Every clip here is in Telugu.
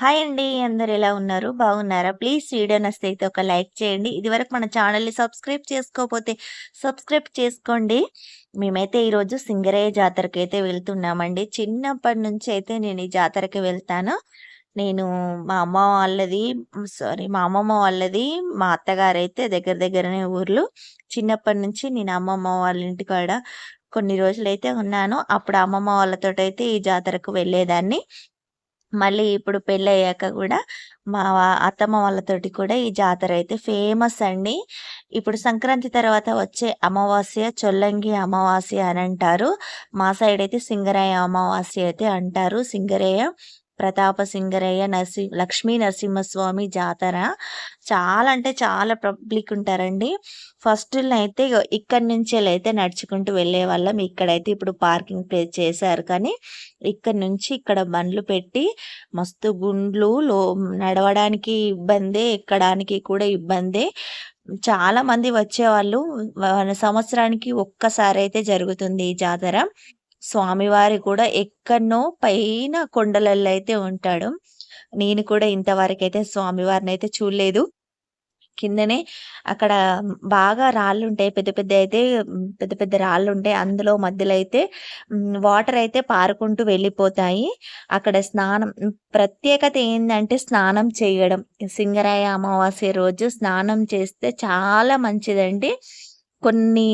హాయ్ అండి. అందరు ఎలా ఉన్నారు? బాగున్నారా? ప్లీజ్ వీడియో నచ్చితే అయితే ఒక లైక్ చేయండి. ఇదివరకు మన ఛానల్‌ని సబ్స్క్రైబ్ చేసుకోకపోతే సబ్స్క్రైబ్ చేసుకోండి. మేమైతే ఈరోజు సింగరయ్య అయితే వెళ్తున్నామండి. చిన్నప్పటి నుంచి అయితే నేను ఈ జాతరకి వెళ్తాను. నేను మా అమ్మ వాళ్ళది సారీ మా అమ్మమ్మ వాళ్ళది, మా అత్తగారైతే దగ్గర దగ్గరనే ఊర్లు. చిన్నప్పటి నుంచి నేను అమ్మమ్మ వాళ్ళ ఇంటికాడ కొన్ని రోజులైతే ఉన్నాను. అప్పుడు అమ్మమ్మ వాళ్ళతోటైతే ఈ జాతరకు వెళ్ళేదాన్ని. మళ్ళీ ఇప్పుడు పెళ్ళయ్యాక కూడా మా అత్తమ్మ వాళ్ళతోటి కూడా ఈ జాతర అయితే ఫేమస్ అండి. ఇప్పుడు సంక్రాంతి తర్వాత వచ్చే అమావాస్య చొల్లంగి అమావాస్య అని అంటారు. మా సైడ్ అయితే సింగరయ్య అమావాస్య అయితే అంటారు. సింగరేయ ప్రతాప సింగరయ్య నరసి లక్ష్మీ నరసింహస్వామి జాతర. చాలా అంటే చాలా పబ్లిక్ ఉంటారండి. ఫస్ట్ అయితే ఇక్కడి నుంచెలైతే నడుచుకుంటూ వెళ్ళే వాళ్ళం ఇక్కడైతే ఇప్పుడు పార్కింగ్ ప్లేస్ చేశారు కానీ, ఇక్కడ నుంచి ఇక్కడ బండ్లు పెట్టి మస్తు గుండ్లు లో నడవడానికి ఇబ్బందే, ఎక్కడానికి కూడా ఇబ్బందే. చాలా మంది వచ్చేవాళ్ళు. సంవత్సరానికి ఒక్కసారి అయితే జరుగుతుంది ఈ జాతర. స్వామివారి కూడా ఎక్కడనో పైన కొండలల్లో అయితే ఉంటాడు. నేను కూడా ఇంతవరకైతే స్వామివారినైతే చూడలేదు. కిందనే అక్కడ బాగా రాళ్ళు ఉంటాయి పెద్ద పెద్ద అయితే పెద్ద పెద్ద రాళ్ళు ఉంటాయి అందులో మధ్యలో అయితే వాటర్ అయితే పారుకుంటూ వెళ్ళిపోతాయి. అక్కడ స్నానం ప్రత్యేకత ఏంటంటే స్నానం చేయడం. సింగరాయ అమావాస్య రోజు స్నానం చేస్తే చాలా మంచిదండి. కొన్ని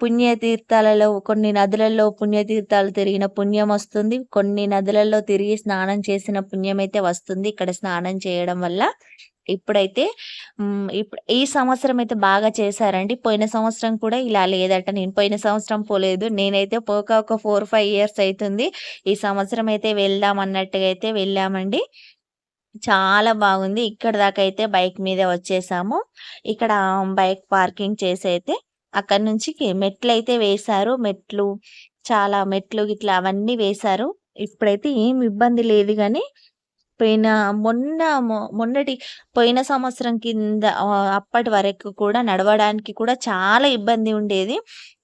పుణ్యతీర్థాలలో కొన్ని నదులలో పుణ్యతీర్థాలు తిరిగిన పుణ్యం వస్తుంది. కొన్ని నదులలో తిరిగి స్నానం చేసిన పుణ్యం అయితే వస్తుంది. ఇక్కడ స్నానం చేయడం వల్ల. ఇప్పుడైతే ఇప్పుడు ఈ సంవత్సరం అయితే బాగా చేశారండి. పోయిన సంవత్సరం కూడా ఇలా లేదట. నేను పోయిన సంవత్సరం పోలేదు. నేనైతే పోక ఒక ఫోర్ ఫైవ్ ఇయర్స్ అవుతుంది. ఈ సంవత్సరం అయితే వెళ్దాం అన్నట్టుగా అయితే వెళ్ళామండి. చాలా బాగుంది. దాకా అయితే బైక్ మీద వచ్చేసాము. ఇక్కడ బైక్ పార్కింగ్ చేసి అయితే అక్కడి నుంచి మెట్లయితే వేశారు. మెట్లు చాలా మెట్లు ఇట్లా అవన్నీ వేశారు. ఇప్పుడైతే ఏం ఇబ్బంది లేదు కానీ పోయిన మొన్న మొన్నటి పోయిన సంవత్సరం కింద అప్పటి వరకు కూడా నడవడానికి కూడా చాలా ఇబ్బంది ఉండేది.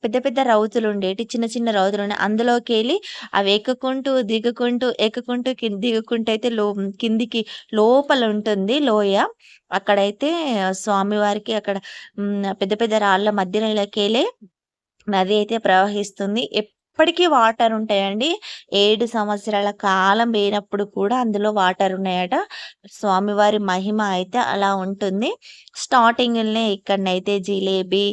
పెద్ద పెద్ద రౌతులు ఉండేటి చిన్న చిన్న రౌతులు ఉండేవి అందులోకెళ్ళి అవి ఎక్కుకుంటూ, దిగుకుంటూ, ఎక్కుకుంటూ కింద దిగుకుంటూ అయితే లో కిందికి లోపల ఉంటుంది లోయ. అక్కడైతే స్వామివారికి అక్కడ పెద్ద పెద్ద రాళ్ళ మధ్యలోకెళ్ళే నది అయితే ప్రవహిస్తుంది. ఇప్పటికీ వాటర్ ఉంటాయండి. ఏడు సంవత్సరాల కాలం పోయినప్పుడు కూడా అందులో వాటర్ ఉన్నాయట. స్వామివారి మహిమ అయితే అలా ఉంటుంది. స్టార్టింగ్‌లోనే ఇక్కడనైతే జిలేబీ,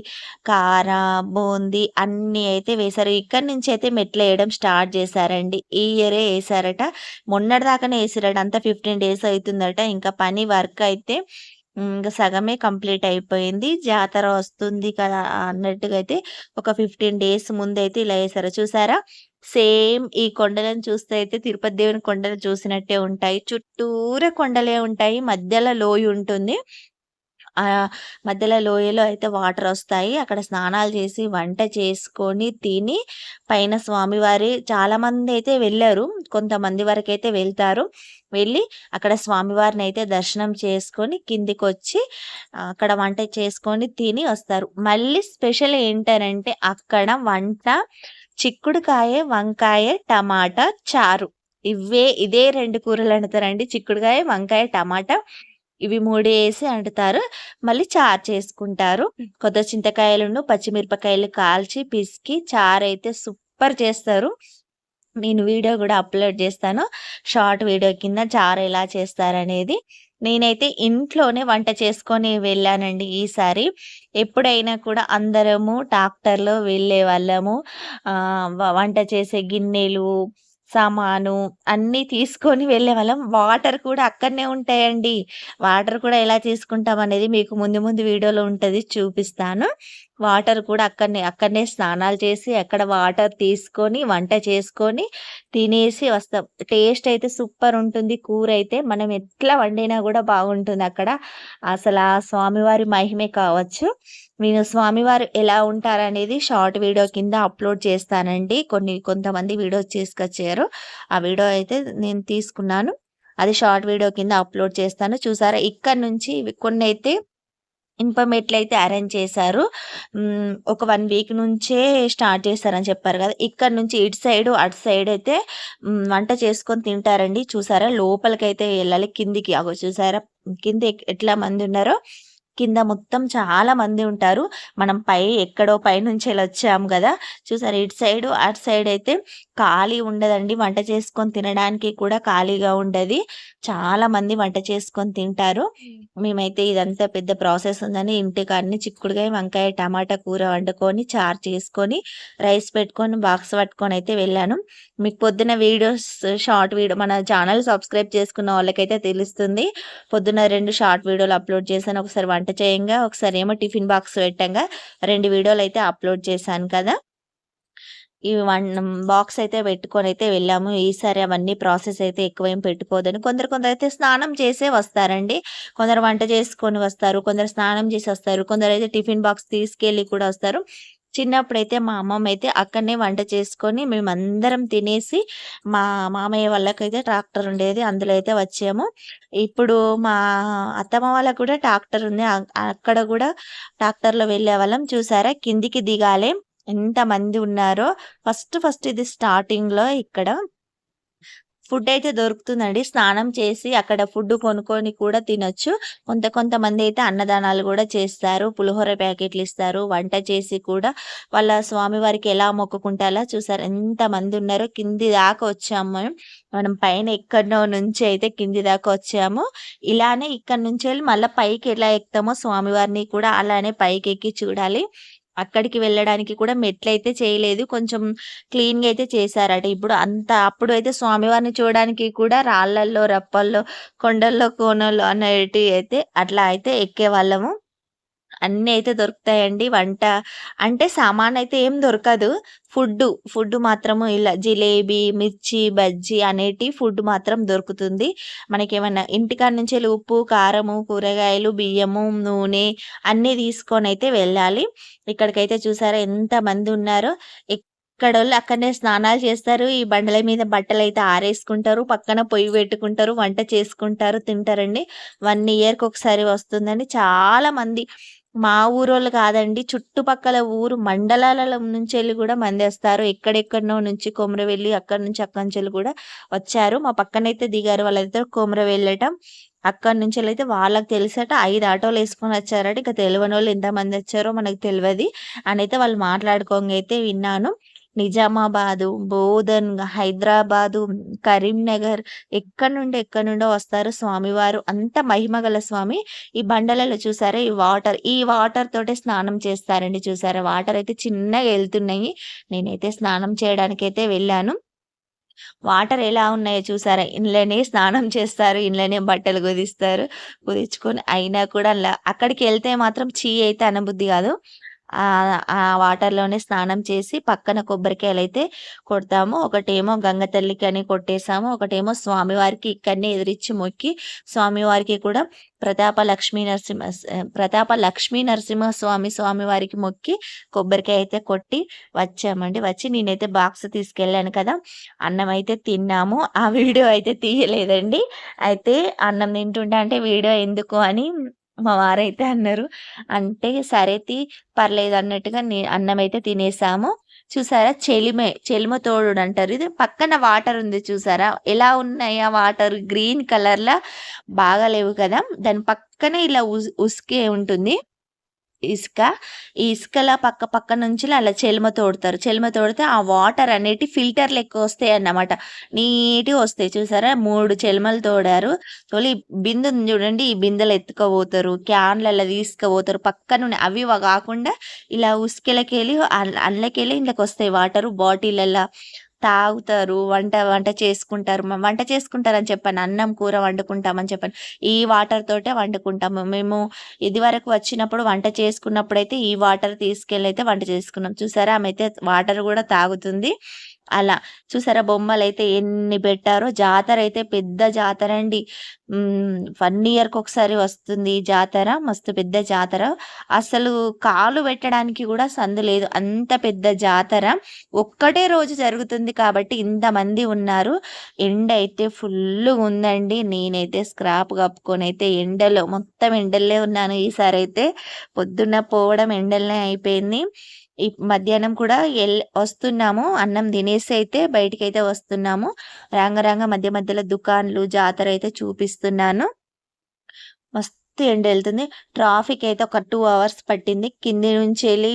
కార, బూందీ అన్నీ అయితే వేశారు. ఇక్కడి నుంచి అయితే మెట్లు వేయడం స్టార్ట్ చేశారండి. ఈ ఇయరే వేశారట. మొన్నటి దాకానే అంతా ఫిఫ్టీన్ డేస్ అవుతుందట. ఇంకా పని వర్క్ అయితే ఇంకా సగమే కంప్లీట్ అయిపోయింది. జాతర వస్తుంది కదా అన్నట్టుగా అయితే ఒక ఫిఫ్టీన్ డేస్ ముందైతే ఇలా వేసారు చూసారా? సేమ్ ఈ కొండలను చూస్తే అయితే తిరుపతి దేవుని కొండలు చూసినట్టే ఉంటాయి. చుట్టూరా కొండలే ఉంటాయి. మధ్యలో లోయ ఉంటుంది. ఆ మధ్యలో లోయలో అయితే వాటర్ వస్తాయి అక్కడ స్నానాలు చేసి, వంట చేసుకొని, తిని పైన స్వామివారి చాలా మంది అయితే వెళ్ళారు. కొంతమంది వరకైతే వెళ్తారు. వెళ్ళి అక్కడ స్వామివారిని అయితే దర్శనం చేసుకొని కిందికొచ్చి అక్కడ వంట చేసుకొని తిని వస్తారు. మళ్ళీ స్పెషల్ ఏంటనంటే అక్కడ వంట చిక్కుడుకాయ, వంకాయ, టమాటా, చారు. ఇవే ఇదే రెండు కూరలు వండుతారండి. చిక్కుడుకాయ, వంకాయ, టమాటా ఇవి మూడు వేసి వండుతారు. మళ్ళీ చారు చేసుకుంటారు. కొత్త చింతకాయలును, పచ్చిమిరపకాయలు కాల్చి, పిసికి చారైతే సూపర్ చేస్తారు. నేను వీడియో కూడా అప్లోడ్ చేస్తాను. షార్ట్ వీడియో కింద చారు ఎలా చేస్తారనేది. నేనైతే ఇంట్లోనే వంట చేసుకొని వెళ్ళానండి ఈసారి. ఎప్పుడైనా కూడా అందరము ట్రాక్టర్‌లో వెళ్ళేవాళ్ళము. వంట చేసే గిన్నెలు సామాను అన్నీ తీసుకొని వెళ్ళేవాళ్ళం. వాటర్ కూడా అక్కడనే ఉంటాయండి. వాటర్ కూడా ఎలా తీసుకుంటాం అనేది మీకు ముందు ముందు వీడియోలో ఉంటుంది చూపిస్తాను. వాటర్ కూడా అక్కడనే అక్కడనే స్నానాలు చేసి అక్కడ వాటర్ తీసుకొని వంట చేసుకొని తినేసి వస్తాం. టేస్ట్ అయితే సూపర్ ఉంటుంది. కూర అయితే మనం ఎట్లా వండినా కూడా బాగుంటుంది అక్కడ. అసలు ఆ స్వామివారి మహిమే కావచ్చు. నేను స్వామివారు ఎలా ఉంటారనేది షార్ట్ వీడియో కింద అప్లోడ్ చేస్తానండి. కొన్ని కొంతమంది వీడియోస్ తీసుకొచ్చారు ఆ వీడియో అయితే నేను తీసుకున్నాను. అది షార్ట్ వీడియో కింద అప్లోడ్ చేస్తాను. చూసారా ఇక్కడ నుంచి కొన్ని అయితే ఇనుప అరేంజ్ చేశారు. ఒక వన్ వీక్ నుంచే స్టార్ట్ చేశారని చెప్పారు కదా ఇక్కడ నుంచి ఇటు సైడ్ అటు సైడ్ అయితే వంట చేసుకొని తింటారండి. చూసారా? లోపలికైతే వెళ్ళాలి కిందికి అగో చూసారా? కింద ఎట్లా మంది ఉన్నారో కింద మొత్తం చాలా మంది ఉంటారు. మనం పై ఎక్కడో పైనుంచెళ్ళొచ్చాము గదా! చూసారా? ఇటు సైడు, అటు సైడ్ అయితే ఖాళీ ఉండదండి. వంట చేసుకొని తినడానికి కూడా ఖాళీగా ఉండది. చాలా మంది వంట చేసుకొని తింటారు. మేమైతే ఇదంతా పెద్ద ప్రాసెస్ ఉందని ఇంటికాడనే చిక్కుడుగాయ, వంకాయ, టమాటా కూర వండుకొని, చారు చేసుకొని, రైస్ పెట్టుకొని, బాక్స్ పట్టుకొనైతే వెళ్ళాను. మీకు పొద్దున వీడియోస్ షార్ట్ వీడియో మన ఛానల్ సబ్స్క్రైబ్ చేసుకున్న వాళ్ళకైతే తెలుస్తుంది. పొద్దున 2 షార్ట్ వీడియోలు అప్‌లోడ్ చేశాను. ఒకసారి వంట చేయంగా, ఒకసారి ఏమో టిఫిన్ బాక్స్ పెట్టంగా రెండు వీడియోలు అయితే అప్‌లోడ్ చేశాను కదా! ఈ వన్ బాక్స్ అయితే పెట్టుకొని అయితే వెళ్ళాము. ఈసారి అవన్నీ ప్రాసెస్ అయితే ఎక్కువేం పెట్టుకోదని కొందరు కొందరు అయితే స్నానం చేసే వస్తారండి. కొందరు వంట చేసుకొని వస్తారు. కొందరు స్నానం చేసి వస్తారు. కొందరు అయితే టిఫిన్ బాక్స్ తీసుకెళ్ళి కూడా వస్తారు. చిన్నప్పుడైతే మా అమ్మమ్మ అయితే అక్కడనే వంట చేసుకొని మేమందరం తినేసి మా మామయ్య వాళ్ళకైతే ట్రాక్టర్ ఉండేది. అందులో అయితే వచ్చాము. ఇప్పుడు మా అత్తమ్మ వాళ్ళకి కూడా ట్రాక్టర్ ఉంది. అక్కడ కూడా ట్రాక్టర్‌లో వెళ్ళే వాళ్ళం చూసారా? కిందికి దిగాలి. ఎంతమంది ఉన్నారో. ఫస్ట్ ఫస్ట్ ఇది స్టార్టింగ్‌లో ఇక్కడ ఫుడ్ అయితే దొరుకుతుందండి. స్నానం చేసి అక్కడ ఫుడ్ కొనుక్కొని కూడా తినొచ్చు. కొంత కొంతమందైతే అన్నదానాలు కూడా చేస్తారు. పులిహోర ప్యాకెట్లు ఇస్తారు. వంట చేసి కూడా వాళ్ళ స్వామివారికి ఎలా మొక్కుకుంటే అలా ఎంత ఎంతమంది ఉన్నారో కింది దాకా వచ్చాము మనం పైన ఎక్కడో నుంచి అయితే కింది దాకా వచ్చాము. ఇలానే ఇక్కడ నుంచి వెళ్ళి మళ్ళీ పైకి ఎలా ఎక్కుతామో స్వామివారిని కూడా అలానే పైకి ఎక్కి చూడాలి. అక్కడికి వెళ్ళడానికి కూడా మెట్లయితే చేయలేదు. కొంచెం క్లీన్‌గా అయితే చేశారట. ఇప్పుడు అంత అప్పుడు అయితే స్వామివారిని చూడడానికి కూడా రాళ్ళల్లో, రప్పల్లో, కొండల్లో, కోనల్లో అనేటివి అయితే అట్లా అయితే ఎక్కే వాళ్ళము అన్నీ అయితే దొరుకుతాయండి. వంట అంటే సామాన్ అయితే ఏం దొరకదు. ఫుడ్డు, ఫుడ్ మాత్రము ఇలా జిలేబీ, మిర్చి, బజ్జీ అనేటి ఫుడ్ మాత్రం దొరుకుతుంది. మనకేమన్నా ఇంటికాడ నుంచి ఉప్పు, కారము, కూరగాయలు, బియ్యము, నూనె అన్నీ తీసుకొని అయితే వెళ్ళాలి. ఇక్కడికైతే చూసారా ఎంతమంది ఉన్నారో. ఎక్కడోళ్ళు అక్కడనే స్నానాలు చేస్తారు. ఈ బండల మీద బట్టలైతే ఆరేసుకుంటారు. పక్కన పొయ్యి పెట్టుకుంటారు. వంట చేసుకుంటారు, తింటారండి. వన్ ఇయర్‌కి ఒకసారి వస్తుందండి. చాలా మంది మా ఊరోళ్ళు కాదండి. చుట్టుపక్కల ఊరు మండలాల నుంచెళ్ళి కూడా మందేస్తారు ఎక్కడెక్కడో నుంచి కొమరవెల్లి అక్కడి నుంచి అక్కడి నుంచెళ్ళి కూడా వచ్చారు. మా పక్కనైతే దిగారు. వాళ్ళైతే కొమరవెల్లట. అక్కడి నుంచి నుంచెళ్ళైతే వాళ్ళకి తెలుసట 5 ఆటోలేసుకొని వచ్చారట. ఇక ఎంతమంది వచ్చారో మనకు తెలియదు అని అయితే వాళ్ళు మాట్లాడుకోంగా అయితే విన్నాను. నిజామాబాదు, బోధన్, హైదరాబాదు, కరీంనగర్ ఎక్కడి నుండి ఎక్కడి నుండో వస్తారు స్వామివారు. అంత మహిమగల స్వామి. ఈ బండలలో చూసారా? ఈ వాటర్ ఈ వాటర్ తోటే స్నానం చేస్తారండి. చూసారా? వాటర్ అయితే చిన్నగా వెళ్తున్నాయి నేనైతే స్నానం చేయడానికైతే వెళ్ళాను. వాటర్ ఎలా ఉన్నాయో చూసారా? ఇంట్లోనే స్నానం చేస్తారు. ఇంట్లోనే బట్టలు కుదిస్తారు. కుదించుకొని అయినా కూడా అలా అక్కడికెళ్తే మాత్రం చీ అయితే అనబుద్ధి కాదు. ఆ వాటర్‌లోనే స్నానం చేసి పక్కన కొబ్బరికాయలైతే కొడతాము. ఒకటేమో గంగ అని కొట్టేసాము. ఒకటేమో స్వామివారికి ఇక్కడనే ఎదిరించి మొక్కి స్వామివారికి కూడా ప్రతాప లక్ష్మీ నరసింహ ప్రతాప లక్ష్మీ నరసింహ స్వామి స్వామివారికి మొక్కి కొబ్బరికాయ అయితే కొట్టి వచ్చామండి. వచ్చి నేనైతే బాక్స్ తీసుకెళ్ళాను కదా! అన్నం అయితే తిన్నాము. ఆ వీడియో అయితే తీయలేదండి. అయితే అన్నం తింటుంటే అంటే వీడియో ఎందుకు అని మా వారైతే అన్నారు. అంటే సరే తీ పర్లేదు అన్నట్టుగా అన్నం అయితే తినేసాము. చూసారా? చెలిమే, చెలిమ తోడు అంటారు. ఇది పక్కన వాటర్ ఉంది చూసారా? ఎలా ఉన్నాయి ఆ వాటర్ గ్రీన్ కలర్‌లా బాగాలేవు కదా! దాని పక్కనే ఇలా ఉస్ ఉసుకే ఉంటుంది. ఇసుక. ఈ ఇసుకలా పక్క పక్క నుంచి అలా చెలుమ తోడతారు చెలుమ తోడితే ఆ వాటర్ అనేటివి ఫిల్టర్ లెక్క వస్తాయన్నమాట. నీట్‌గా వస్తాయి చూసారా? మూడు చెలుమలు తోడారు. తోలి బిందె ఉంది చూడండి. ఈ బిందెలో ఎత్తుకపోతారు. తీసుకుపోతారు పక్క నుండి అవి కాకుండా ఇలా ఉసుకెళ్ళకెళ్ళి అల్ ఇందులోకి ఇంట్లోకొస్తాయి వాటరు బాటిళ్ళల్ల తాగుతారు. వంట వంట చేసుకుంటారు. వంట చేసుకుంటారని చెప్పాను. అన్నం, కూర వండుకుంటామని చెప్పాను. ఈ వాటర్ తోటే వండుకుంటాము. మేము ఇదివరకు వచ్చినప్పుడు వంట చేసుకున్నప్పుడు అయితే ఈ వాటర్ తీసుకెళ్ళైతే వంట చేసుకున్నాం. చూసారా? ఆమైతే వాటర్ కూడా తాగుతుంది. అలా. చూసారా బొమ్మలైతే ఎన్ని పెట్టారో. జాతర అయితే పెద్ద జాతర అండి. వన్ ఇయర్కి ఒకసారి వస్తుంది ఈ జాతర. మస్తు పెద్ద జాతర. అసలు కాలు పెట్టడానికి కూడా సందు లేదు. అంత పెద్ద జాతర. ఒక్కటే రోజు జరుగుతుంది కాబట్టి ఇంతమంది ఉన్నారు. ఎండ అయితే ఫుల్లుగుందండి. నేనైతే స్క్రాప్ కప్పుకొని అయితే ఎండలో మొత్తం ఎండల్లో ఉన్నాను ఈసారి అయితే పొద్దున్న పోవడం ఎండలనే అయిపోయింది. ఈ మధ్యాహ్నం కూడా ఎల్ వస్తున్నాము. అన్నం తినేసి అయితే బయటికి అయితే వస్తున్నాము. రాంగ మధ్య మధ్యలో దుకాన్లు, జాతర అయితే చూపిస్తున్నాను. మస్తు ఎండెళ్తుంది. ట్రాఫిక్ అయితే ఒక టూ అవర్స్ పట్టింది. కింది నుంచి వెళ్ళి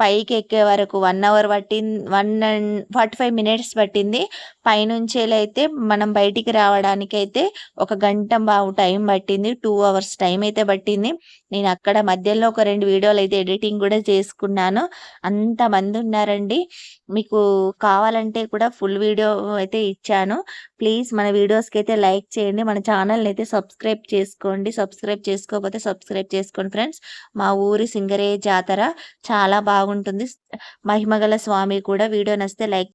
పైకి ఎక్కే వరకు వన్ అవర్ పట్టింది. వన్ అండ్ 45 మినిట్స్ పట్టింది. పైనుంచేలైతే మనం బయటికి రావడానికైతే ఒక గంట బాగు టైం పట్టింది. టూ అవర్స్ టైం అయితే పట్టింది. నేను అక్కడ మధ్యలో ఒక రెండు వీడియోలు అయితే ఎడిటింగ్ కూడా చేసుకున్నాను. అంతమందున్నారండి. మీకు కావాలంటే కూడా ఫుల్ వీడియో అయితే ఇచ్చాను. ప్లీజ్ మన వీడియోస్కి అయితే లైక్ చేయండి. మన ఛానల్ని అయితే సబ్స్క్రైబ్ చేసుకోండి. సబ్స్క్రైబ్ చేసుకోకపోతే సబ్స్క్రైబ్ చేసుకోండి ఫ్రెండ్స్. మా ఊరి సింగరేయ జాతర చాలా బాగుంటుంది. మహిమగల స్వామి కూడా వీడియో నచ్చితే లైక్